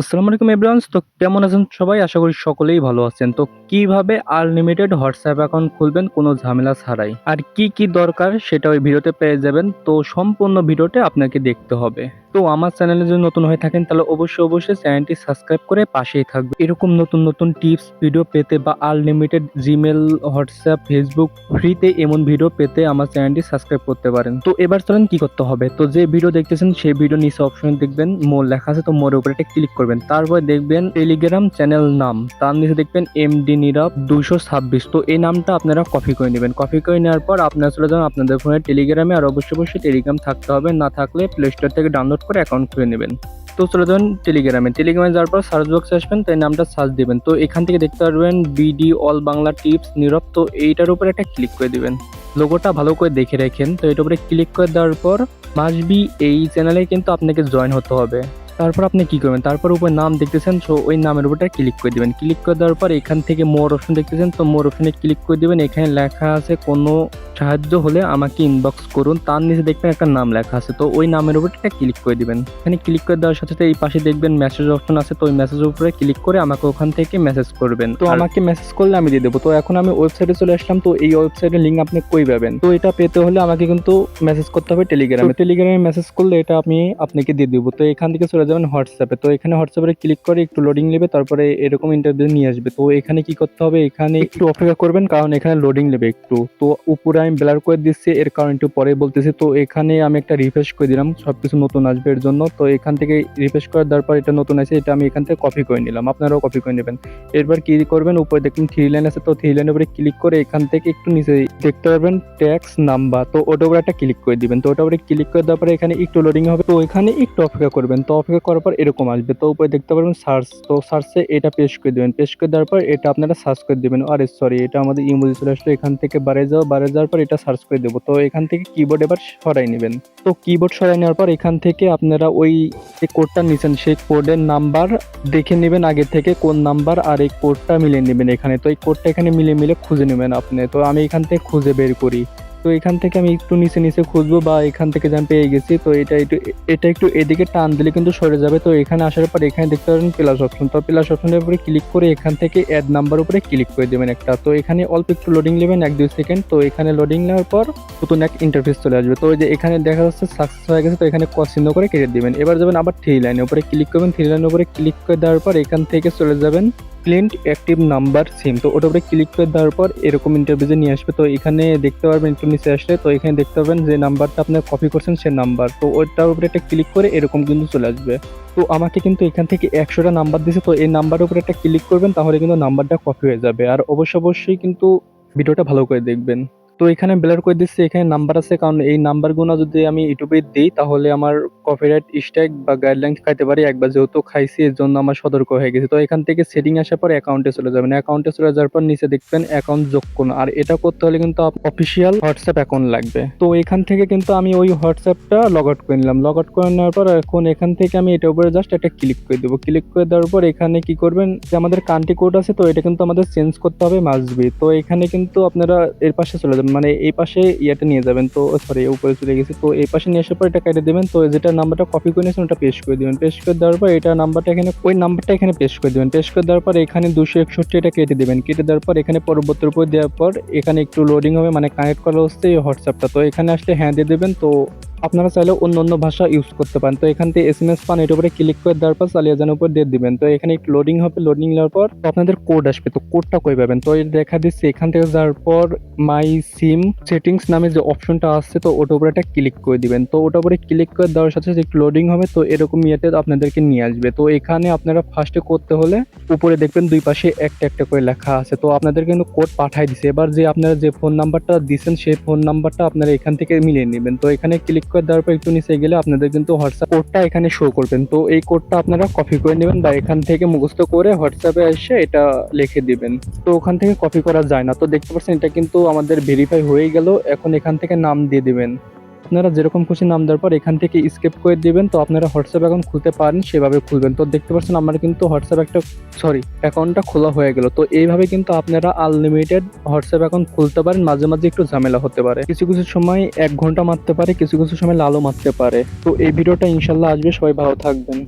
আসসালামু আলাইকুম এভরিওয়ান তো কেমন আছেন সবাই? আশা করি সকলেই ভালো আছেন। তো কীভাবে আনলিমিটেড হোয়াটসঅ্যাপ অ্যাকাউন্ট খুলবেন কোনো ঝামেলা ছাড়াই? আর কি কি দরকার সেটা ওই ভিডিওতে পেয়ে যাবেন। তো সম্পূর্ণ ভিডিওটা আপনাকে দেখতে হবে। তো আমার চ্যানেলে যদি নতুন হয়ে থাকেন, তাহলে অবশ্যই অবশ্যই চ্যানেলটি সাবস্ক্রাইব করে পাশেই থাকবে এরকম নতুন নতুন টিপস, ভিডিও পেতে বা আনলিমিটেড জিমেল হোয়াটসঅ্যাপ ফেসবুক ফ্রিতে এমন ভিডিও পেতে আমার চ্যানেলটি সাবস্ক্রাইব করতে পারেন। তো এবার চলেন কি করতে হবে? তো যে ভিডিও দেখতেছেন, সেই ভিডিও নিচে অপশন দেখবেন মোর লেখা আছে, তো মোর উপরে একটা ক্লিক করবেন। তারপর দেখবেন টেলিগ্রাম চ্যানেল নাম। তার নিচে দেখবেন এমডি নীরব দুশো ছাব্বিশ। তো এই নামটা আপনারা কপি করে নেবেন। কপি করে নেওয়ার পর আপনারা চলে যান আপনাদের ফোনে টেলিগ্রামে আর অবশ্যই অবশ্যই টেলিগ্রাম থাকতে হবে। না থাকলে প্লে স্টোর থেকে ডাউনলোড করে অ্যাকাউন্ট খুলে নেবেন। তো চলে যাবেন টেলিগ্রামে টেলিগ্রামে যাওয়ার পর সার্চ বক্সে আসবেন, তাই নামটা সার্চ দিবেন। তো এখান থেকে দেখতে পারবেন বিডি অল বাংলা টিপস নীরব তো এইটার উপরে একটা ক্লিক করে দিবেন। লোগোটা ভালো করে দেখে রাখেন। তো এটার উপরে ক্লিক করে দেওয়ার পর মাসবি এই চ্যানেলে কিন্তু আপনাকে জয়েন হতে হবে। তারপর আপনি কি করবেন? তারপর উপরে নাম দেখতেছেন তো ওই নামের উপরটা ক্লিক করে দিবেন। ক্লিক করে দেওয়ার পর এখান থেকে মোর অপশন দেখতেছেন, তো মোর অপশনে ক্লিক করে দিবেন। এখানে লেখা আছে কোনো সাহায্য হলে আমাকে ইনবক্স করুন। তার নিচে দেখবেন একটা নাম লেখা আছে। তো ওই নামের উপর একটা ক্লিক করে দিবেন। এখানে ক্লিক করে দেওয়ার সাথে সাথে এই পাশে দেখবেন মেসেজ অপশন আছে। তো ওই মেসেজের উপরে ক্লিক করে আমাকে ওখান থেকে মেসেজ করবেন। তো আমাকে মেসেজ করলে আমি দিয়ে দেবো। তো এখন আমি ওয়েবসাইটে চলে আসলাম। তো এই ওয়েবসাইটের লিঙ্ক আপনি কই পাবেন? তো এটা পেতে হলে আমাকে কিন্তু মেসেজ করতে হবে টেলিগ্রামে টেলিগ্রামে মেসেজ করলে এটা আমি আপনাকে দিয়ে দেবো। তো এখান থেকে চলে যাবেন হোয়াটসঅ্যাপে তো এখানে হোয়াটসঅ্যাপে ক্লিক করে একটু লোডিং নেবে। তারপরে এরকম ইন্টারভিউ নিয়ে আসবে। তো এখানে কি করতে হবে? এখানে একটু অপেক্ষা করবেন। কারণ এখানে লোডিং নেবে একটু। তো উপরে আমি ব্লার করে দিচ্ছি, এর কারণ একটু পরে বলতেছি। তো এখানে আমি একটা রিফ্রেশ করে দিলাম, সবকিছু নতুন আসবে এর জন্য। তো এখান থেকে রিফ্রেশ করার দেওয়ার পর এটা নতুন আছে, এটা আমি এখান থেকে কপি করে নিলাম। আপনারাও কপি করে নেবেন। এরপর কি করবেন? উপরে দেখবেন থ্রি লাইন আছে, তো থ্রি লাইনের উপরে ক্লিক করে এখান থেকে একটু নিচে দেখতে পারবেন ট্যাক্স নাম্বার তো ওটার উপরে একটা ক্লিক করে দিবেন। তো ওটার উপরে ক্লিক করে দেওয়ার পরে এখানে একটু লোডিং হবে। তো এখানে একটু অপেক্ষা করবেন। তো অপেক্ষা করার পর এরকম আসবে। তো উপরে দেখতে পারবেন সার্চ তো সার্চে এটা পেস্ট করে দেবেন। পেশ করে দেওয়ার পর এটা আপনারা সার্চ করে দেবেন। আরে সরি এটা আমাদের ইমোজি চলে আসলো। এখান থেকে বাড়ে যাও বাড়ে যাওয়ার পর এটা সার্চ করে দেবো। তো এখান থেকে কিবোর্ড এবার সরাই নেবেন। তো কিবোর্ড সরাই নেওয়ার পর এখান থেকে আপনারা ওই যে কোডটা নিয়েছেন সেই কোডের নাম্বার দেখে নেবেন আগে থেকে কোন নাম্বার আর এই কোডটা মিলিয়ে নেবেন এখানে। তো এই কোডটা এখানে মিলে মিলে খুঁজে নেবেন আপনি। তো আমি এখান থেকে খুঁজে বের করি। তো এখান থেকে আমি একটু নিচে নিচে খুঁজবো বা এখান থেকে যেন পেয়ে গেছি, তো এটা একটু এটা একটু এদিকে টান দিলে কিন্তু সরে যাবে। তো এখানে আসার পর এখানে দেখতে পারেন প্লাস অপশন তো প্লাস অপশনের উপরে ক্লিক করে এখান থেকে অ্যাড নাম্বার উপরে ক্লিক করে দেবেন একটা। তো এখানে অল্প একটু লোডিং নেবেন এক দুই সেকেন্ড তো এখানে লোডিং নেওয়ার পর নতুন এক ইন্টারফেস চলে আসবে। তো যে এখানে দেখা যাচ্ছে সাকসেস হয়ে গেছে, তো এখানে চিহ্ন করে কেটে দিবেন। এবার যাবেন আবার থ্রি লাইনের উপরে ক্লিক করবেন। থ্রি লাইনের উপরে ক্লিক করে দেওয়ার পর এখান থেকে চলে যাবেন ক্লিন্ট অ্যাক্টিভ নাম্বার সিম তো ওটার উপরে ক্লিক করে দেওয়ার পর এরকম ইন্টারভিউজে নিয়ে আসবে। তো এখানে দেখতে পারবেন একটু নিচে আসলে, তো এখানে দেখতে পাবেন যে নাম্বারটা আপনার কপি করছেন সে নাম্বার তো ওটার উপরে একটা ক্লিক করে এরকম কিন্তু চলে আসবে। তো আমাকে কিন্তু এখান থেকে একশোটা নাম্বার দিছে, তো এই নাম্বারের উপরে একটা ক্লিক করবেন, তাহলে কিন্তু নাম্বারটা কপি হয়ে যাবে। আর অবশ্য অবশ্যই কিন্তু ভিডিওটা ভালো করে দেখবেন। তো এখানে ব্লার করে দিচ্ছি, এখানে নাম্বার আছে, কারণ এই নাম্বারগুলো যদি আমি ইউটিউবে দিই, তাহলে আমার কপিরাইট স্ট্রাইক বা গাইডলাইন খাইতে পারি। একবার যেহেতু খাইছি, এর জন্য আমার সতর্ক হয়ে গেছে। তো এখান থেকে সেটিং আসার পর অ্যাকাউন্টে চলে যাবেন। অ্যাকাউন্টে চলে যাওয়ার পর নিচে দেখবেন অ্যাকাউন্ট যোগ করুন। আর এটা করতে হলে কিন্তু অফিসিয়াল হোয়াটসঅ্যাপ অ্যাকাউন্ট লাগবে। তো এখান থেকে কিন্তু আমি ওই হোয়াটসঅ্যাপটা লগ আউট করে নিলাম। লগ আউট করে নেওয়ার পর এখন এখান থেকে আমি এটার উপরে জাস্ট একটা ক্লিক করে দেবো। ক্লিক করে দেওয়ার পর এখানে কি করবেন, যে আমাদের কান্ট্রি কোড আছে, তো এটা কিন্তু আমাদের চেঞ্জ করতে হবে মাসবি তো এখানে কিন্তু আপনারা এর পাশে চলে যাবেন। মানে এই পাশে ইয়েটা নিয়ে যাবেন। তো সরি উপরে চলে গেছে। তো, এই পাশে নিয়ে আসার পর এটা কেটে দেবেন। তো, যেটা নাম্বারটা কপি করে নিয়েছেন, ওটা পেশ করে দেবেন। পেশ করে দেওয়ার পর এটা নাম্বারটা এখানে, ওই নাম্বারটা এখানে পেশ করে দেবেন। পেশ করে দেওয়ার পর এখানে দুশো একষট্টি এটা কেটে দেবেন। কেটে দেওয়ার পর এখানে পরবর্তীর উপর দেওয়ার পর এখানে একটু লোডিং হবে মানে কানেক্ট করা হচ্ছে এই হোয়াটসঅ্যাপটা তো, এখানে আসলে হ্যাঁ দিয়ে দেবেন। তো আপনারা চাইলে অন্য অন্য ভাষা ইউজ করতে পারেন। তো এখান থেকে এস এম এস পান, এটার উপরে ক্লিক করে দেওয়ার পর চালিয়ে যাওয়ার উপর দিয়ে দিবেন। তো এখানে একটু লোডিং হবে লোডিং নেওয়ার পর আপনাদের কোড আসবে। তো কোডটা কই পাবেন? তো দেখা দিচ্ছে, এখান থেকে যাওয়ার পর মাই সিম সেটিংস নামে যে অপশনটা আসছে, তো ওটার উপরে একটা ক্লিক করে দিবেন। তো ওটার উপরে ক্লিক করে দেওয়ার সাথে সাথে একটু লোডিং হবে, তো এরকম ইয়েতে আপনাদেরকে নিয়ে আসবে। তো এখানে আপনারা ফার্স্টে করতে হলে উপরে দেখবেন দুই পাশে একটা একটা করে লেখা আছে। তো আপনাদের কিন্তু কোড পাঠাই দিছে। এবার যে আপনারা যে ফোন নাম্বারটা দিচ্ছেন সেই ফোন নাম্বারটা আপনারা এখান থেকে মিলিয়ে নেবেন। তো এখানে ক্লিক করে দেওয়ার পর একটু নিচে গেলে আপনাদের কিন্তু হোয়াটসঅ্যাপ কোডটা এখানে শো করবেন। তো এই কোডটা আপনারা কপি করে নেবেন বা এখান থেকে মুখস্থ করে হোয়াটসঅ্যাপে এসে এটা লিখে দিবেন। তো ওখান থেকে কপি করা যায় না। তো দেখতে পাচ্ছেন এটা কিন্তু আমাদের ভেরিফাই হয়ে গেল। এখন এখান থেকে নাম দিয়ে দিবেন। আপনারা যেরকম খুশি নাম দেওয়ার পর এখান থেকে স্কেপ করে দেবেন, তো আপনারা হোয়াটসঅ্যাপ অ্যাকাউন্ট খুলতে পারেন, সেভাবে খুলবেন। তো দেখতে পাচ্ছেন আমার কিন্তু হোয়াটসঅ্যাপ একটা সরি অ্যাকাউন্টটা খোলা হয়ে গেল। তো এইভাবে কিন্তু আপনারা আনলিমিটেড হোয়াটসঅ্যাপ অ্যাকাউন্ট খুলতে পারেন, মাঝে মাঝে একটু ঝামেলা হতে পারে। কিছু কিছু সময় এক ঘণ্টা মারতে পারে, কিছু কিছু সময় লালও মারতে পারে। তো এই ভিডিওটা ইনশাল্লাহ আসবে, সবাই ভালো থাকবেন।